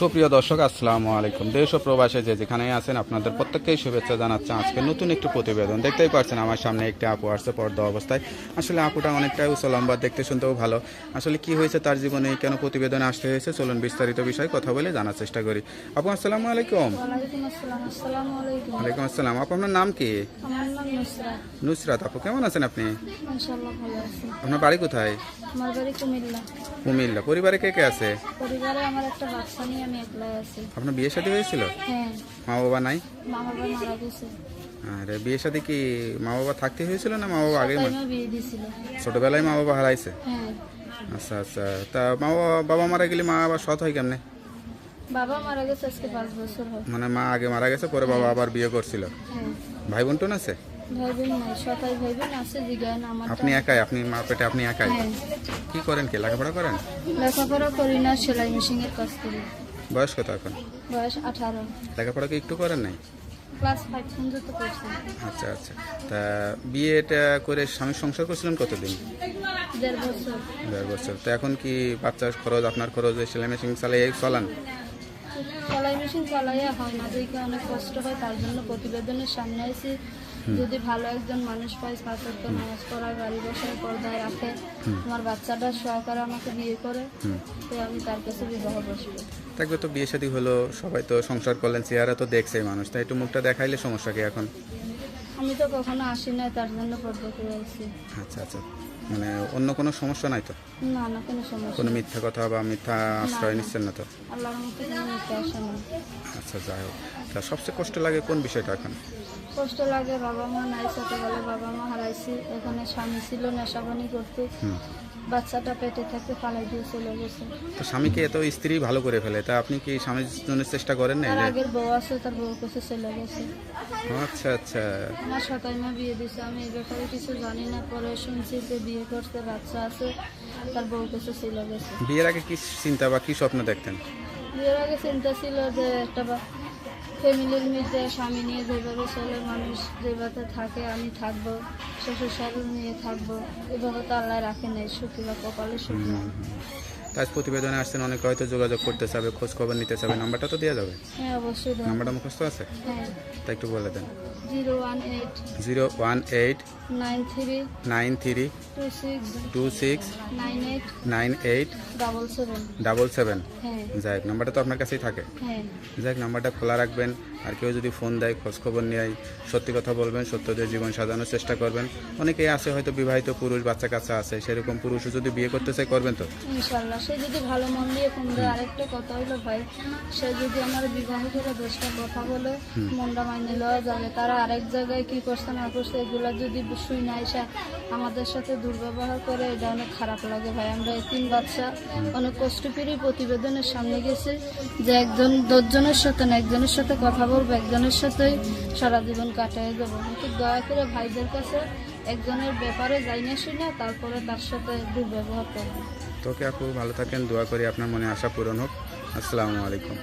সুপ্রিয় দর্শক আসসালামু আলাইকুম। দেশ ও প্রবাসে যে যেখানে আছেন আপনাদের প্রত্যেককেই শুভেচ্ছা জানাচ্ছে। আজকে নতুন একটি প্রতিবেদন। দেখতেই পাচ্ছেন আমার সামনে একটি আপু আসছে পর্দা অবস্থায়। আসলে আপুটা অনেকটাই উঁচু লম্বা দেখতে শুনতেও ভালো। আসলে কি হয়েছে তার জীবনে কেন প্রতিবেদনে আসতে হয়েছে চলুন বিস্তারিত বিষয়ে কথা বলে জানার চেষ্টা করি। আপু আসসালামু আলাইকুম। ওয়ালাইকুম আসসালাম ওয়ালাইকুম আসসালাম। আপু আপনার নাম কি? নুসরাত। আপু কেমন আছেন আপনি? আপনার বাড়ি কোথায়? কুমিল্লা। কুমিল্লা। পরিবারে কে কে আছে? পরিবারে আমার একটা বাচ্চা নিয়ে আমি একলাই আছি। আপনার বিয়ে শাদী হয়েছিল? হ্যাঁ। মা বাবা নাই? মা বাবা মারা গেছে। আরে বিয়ে শাদী কি মা বাবা থাকতে হয়েছিল না মা? বাবা আগে বিয়ে দিছিল ছোটবেলায় মা বাবা হারাইছে? হ্যাঁ। আচ্ছা আচ্ছা। তা মা বাবা বাবা মারা গেলে মা আবার সৎ হয় কেমনে? বাবা মারা গেছে আজকে পাঁচ বছর হয় মানে মা আগে মারা গেছে পরে বাবা আবার বিয়ে করছিল? হ্যাঁ। ভাই বোন টোন আছে? ভাই বোন নাই সতাই ভাই বোন আছে জিগায় আমার আপনি একাই আপনি মা পেটে আপনি একাই? হ্যাঁ। কি করেন কি লেখাপড়া করেন? লেখাপড়া করি না সেলাই মেশিনের কাজ করি। বয়স কত এখন? বয়স আঠারো। লেখাপড়া কি একটু করেন নাই? ক্লাস ফাইভ পর্যন্ত করছি। আচ্ছা আচ্ছা। তা বিয়েটা করে স্বামীর সংসার করছিলেন কতদিন? দেড় বছর। দেড় বছর। তো এখন কি বাচ্চার খরচ আপনার খরচ এই সেলাই মেশিন চালিয়ে চলান? সেলাই মেশিন চালাইয়া হয় না। দেখে অনেক কষ্ট হয় তার জন্য প্রতিবেদনের সামনে আছি যদি ভালো একজন মানুষ পাই পাথর তো নামাজ পড়া গাড়ি বসায় পর্দায় রাখে আমার বাচ্চাটা সহকারে আমাকে বিয়ে করে তো আমি তার কাছে বিবাহ বসবো। থাকবে তো বিয়ে শাদী হলো সবাই তো সংসার করলেন চেহারা তো দেখছে মানুষ তাই একটু মুখটা দেখাইলে সমস্যা কি এখন? আমি তো কখনো আসি না তার জন্য পর্দা করে আচ্ছা আচ্ছা মানে অন্য কোনো সমস্যা নাই তো? না না কোনো সমস্যা কোনো মিথ্যা কথা বা মিথ্যা আশ্রয় নিচ্ছেন না তো? আল্লাহর মতো কোনো নিতে আসে না। আচ্ছা যাই হোক। তা সবচেয়ে কষ্ট লাগে কোন বিষয়টা এখন? কষ্ট লাগে বাবা মা নাই ছোটবেলায় বাবা মা হারাইছি এখানে স্বামী ছিল নেশাবানি করতে। বাচ্চাটা পেটে থাকতে ফালাই দিয়ে চলে গেছে। তো স্বামীকে এত স্ত্রী ভালো করে ফেলে তা আপনি কি স্বামীর জন্য চেষ্টা করেন না তার আগের বউ আছে তার বউ কাছে চলে গেছে। আচ্ছা আচ্ছা। আমার সতাই মা বিয়ে দিছে আমি এই ব্যাপারে কিছু জানি না পরে শুনছি যে বিয়ে করতে বাচ্চা আছে তার বউ কাছে চলে গেছে। বিয়ের আগে কি চিন্তা বা কি স্বপ্ন দেখতেন? বিয়ের আগে চিন্তা ছিল যে একটা ফ্যামিলির মধ্যে স্বামী নিয়ে যেভাবে চলে, মানুষ যেভাবে থাকে, আমি থাকব শ্বশুর শাশুড়ি নিয়ে থাকব, এভাবে তো আল্লাহ রাখে নাই, সুখী বা কপালে সুখী। তাই প্রতিবেদনে আসছেন অনেকে হয়তো যোগাযোগ করতে চাবে খোঁজ খবর নিতে চাবে নাম্বারটা তো দেওয়া যাবে। হ্যাঁ অবশ্যই। নাম্বারটা মুখস্থ আছে? হ্যাঁ। তা একটু বলে দেন। Zero one eight zero one eight nine three nine three two six two six nine eight nine eight double seven. Double seven. হ্যাঁ। যাই হোক, নাম্বারটা তো আপনার কাছেই থাকে। হ্যাঁ। যাই হোক, নাম্বারটা খোলা রাখবেন। আর কেউ যদি ফোন দেয় খোঁজ খবর নেয় সত্যি কথা বলবেন সত্য দিয়ে জীবন সাজানোর চেষ্টা করবেন। অনেকেই আছে হয়তো বিবাহিত পুরুষ বাচ্চা কাচ্চা আছে সেরকম পুরুষও যদি বিয়ে করতে চায় করবেন তো? ইনশাল্লাহ সে যদি ভালো মন দিয়ে দেয় আরেকটা কথা হইল ভাই সে যদি আমার বিবাহ করে দশটা কথা বলে মনটা মাইনে লওয়া যাবে তারা আরেক জায়গায় কি করছে না করছে এগুলা যদি শুই না এসে আমাদের সাথে দুর্ব্যবহার করে এটা অনেক খারাপ লাগে ভাই। আমরা এই তিন বাচ্চা অনেক কষ্ট প্রতিবেদনের সামনে গেছি যে একজন দশজনের সাথে না একজনের সাথে কথা বলব একজনের সাথেই সারা জীবন কাটাই যাব। কিন্তু দয়া করে ভাইদের কাছে একজনের ব্যাপারে যাই না শুই না, তারপরে তার সাথে দুর্ব্যবহার করব। তোকে আপু ভালো থাকেন, দোয়া করি, আপনার মনে আশা পূরণ হোক। আসসালামু আলাইকুম।